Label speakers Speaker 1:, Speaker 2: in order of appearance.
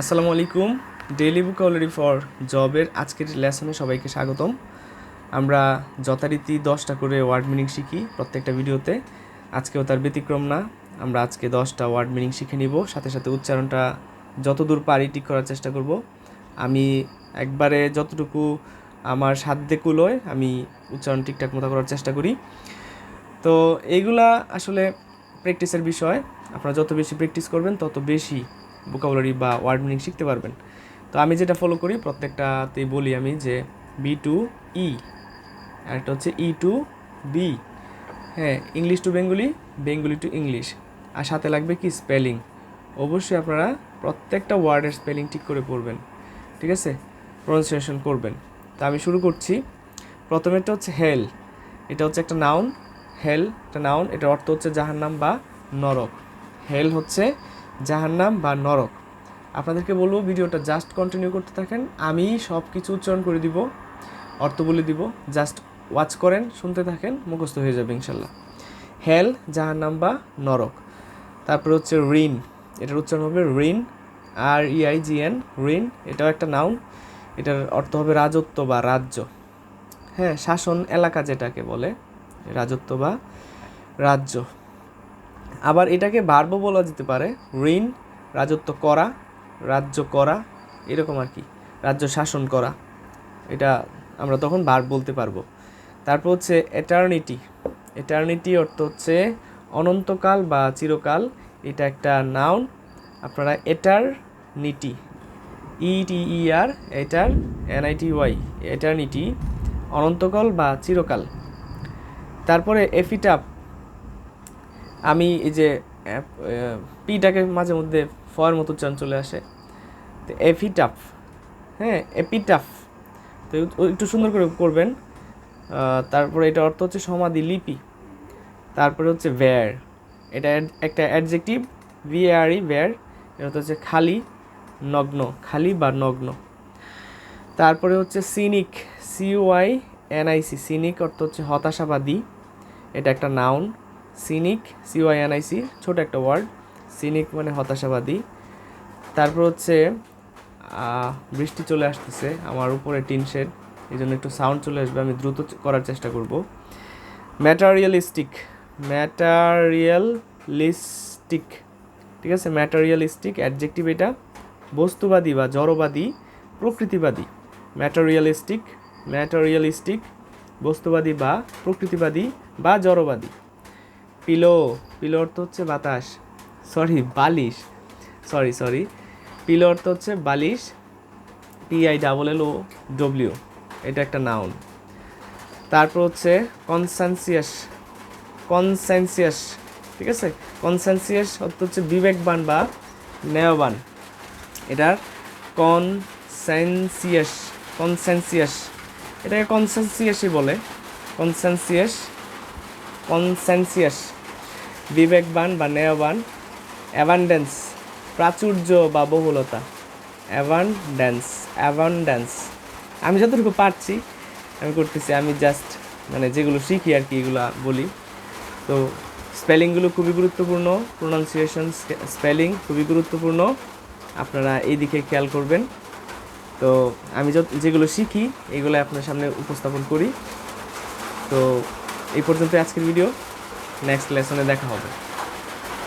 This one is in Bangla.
Speaker 1: আসসালামু আলাইকুম। ডেইলি বুক অলরেডি ফর জবের আজকের লেসনে সবাইকে স্বাগতম। আমরা যথারীতি দশটা করে ওয়ার্ড মিনিং শিখি প্রত্যেকটা ভিডিওতে আজকেও তার ব্যতিক্রম না। আমরা আজকে দশটা ওয়ার্ড মিনিং শিখে নিব। সাথে সাথে উচ্চারণটা যতদূর পারি ঠিক করার চেষ্টা করব। আমি একবারে যতটুকু আমার সাধ্যে কুলোয় আমি উচ্চারণ ঠিকঠাক মতো করার চেষ্টা করি। তো এইগুলা আসলে প্র্যাকটিসের বিষয়। আপনারা যত বেশি প্র্যাকটিস করবেন, তত বেশি ভোকাবুলারি বা ওয়ার্ড মিনিং শিখতে পারবেন। তো আমি যেটা ফলো করি, প্রত্যেকটাতেই বলি আমি যে বি টু ই একটা হচ্ছে ই টু বি হ্যাঁ English to Bengali Bengali to English আর সাথে লাগবে কি স্পেলিং অবশ্যই আপনারা প্রত্যেকটা ওয়ার্ডের স্পেলিং ঠিক করে পড়বেন। ঠিক আছে? প্রনাউন্সিয়েশন করবেন। তো আমি শুরু করছি। প্রথমেরটা হচ্ছে হেল এটা হচ্ছে একটা নাউন হেল একটা নাউন এটার অর্থ হচ্ছে জাহান্নাম বা নরক। হেল হচ্ছে জাহান্নাম বা নরক। আপনাদেরকে বলব, ভিডিওটা জাস্ট কন্টিনিউ করতে থাকেন। আমি সব কিছু উচ্চারণ করে দিব, অর্থ বলে দিব। জাস্ট ওয়াচ করেন, শুনতে থাকেন, মুখস্থ হয়ে যাবে ইনশাল্লাহ। হেল জাহান্নাম বা নরক। তারপরে হচ্ছে ঋণ। এটার উচ্চারণ হবে ঋণ আর ইআই জি এন ঋণ, এটাও একটা নাউন এটার অর্থ হবে রাজত্ব বা রাজ্য। হ্যাঁ শাসন এলাকা যেটাকে বলে, রাজত্ব বা রাজ্য। আবার এটাকে ভার্ব বলা যেতে পারে, ঋণ, রাজত্ব করা, রাজ্য করা, এরকম আর কি, রাজ্য শাসন করা, এটা আমরা তখন ভার্ব বলতে পারব। তারপর হচ্ছে এটার্নিটি এটার্নিটি অর্থ হচ্ছে অনন্তকাল বা চিরকাল, এটা একটা নাউন আপনারা এটারনিটি ই টি ই আর এটার এনআইটি ওয়াই এটার্নিটি অনন্তকাল বা চিরকাল। তারপরে এফিটাপ আমি এই যে পিটাকে মাঝে মধ্যে ফয়ের মতো উচ্চারণ চলে আসে। তো এফিটাফ হ্যাঁ এপিটাফ। তো একটু সুন্দর করে করবেন। তারপরে এটা অর্থ হচ্ছে সমাধি, লিপি। তারপরে হচ্ছে ভ্যার এটা একটা অ্যাডজেক্টিভ ভিআরই ভ্যার এটা হচ্ছে খালি, নগ্ন, খালি বা নগ্ন। তারপরে হচ্ছে সিনিক সিওয়াই এনআইসি সিনিক অর্থ হচ্ছে হতাশাবাদী। এটা একটা নাউন সিনিক সিওয়াই এনআইসি ছোট একটা ওয়ার্ড। সিনিক মানে হতাশাবাদী। তারপর হচ্ছে বৃষ্টি চলে আসতেছে, আমার উপরে টিন শেড। এই জন্য একটু সাউন্ড চলে আসবে, আমি দ্রুত করার চেষ্টা করব। ম্যাটারিয়ালিস্টিক ম্যাটারিয়ালিস্টিক, ঠিক আছে? ম্যাটারিয়ালিস্টিক অ্যাডজেক্টিভ এটা। বস্তুবাদী বা জড়বাদী, প্রকৃতিবাদী। ম্যাটারিয়ালিস্টিক ম্যাটারিয়ালিস্টিক, বস্তুবাদী বা প্রকৃতিবাদী বা জড়বাদী। পিলো পিলো অর্থ হচ্ছে বাতাস। সরি বালিশ। সরি সরি পিলো অর্থ হচ্ছে বালিশ P I double L O W এটা একটা নাউন তারপর হচ্ছে কনসেনসিয়াস কনসেনসিয়াস ঠিক আছে? কনসেনসিয়াস অর্থ হচ্ছে বিবেকবান বা ন্যায়বান। এটার কনসেনসিয়াস কনসেনসিয়াস এটাকে কনসেনসিয়াসই বলে। কনসেনসিয়াস কনসেনসিয়াস বিবেকবান বা ন্যায়বান অ্যাভান্ডেন্স প্রাচুর্য বা বহুলতা। অ্যাভান্ডেন্স অ্যাভান্ডেন্স আমি যতটুকু পারছি, আমি করতেছি, আমি জাস্ট মানে যেগুলো শিখি আর কি, এগুলো বলি। তো স্পেলিংগুলো খুবই গুরুত্বপূর্ণ প্রোনাউন্সিয়েশন স্পেলিং খুবই গুরুত্বপূর্ণ। আপনারা এই দিকে খেয়াল করবেন। তো আমি যত, যেগুলো শিখি এগুলো আপনার সামনে উপস্থাপন করি। তো এই পর্যন্ত আজকের ভিডিও নেক্সট লেসনে দেখা হবে।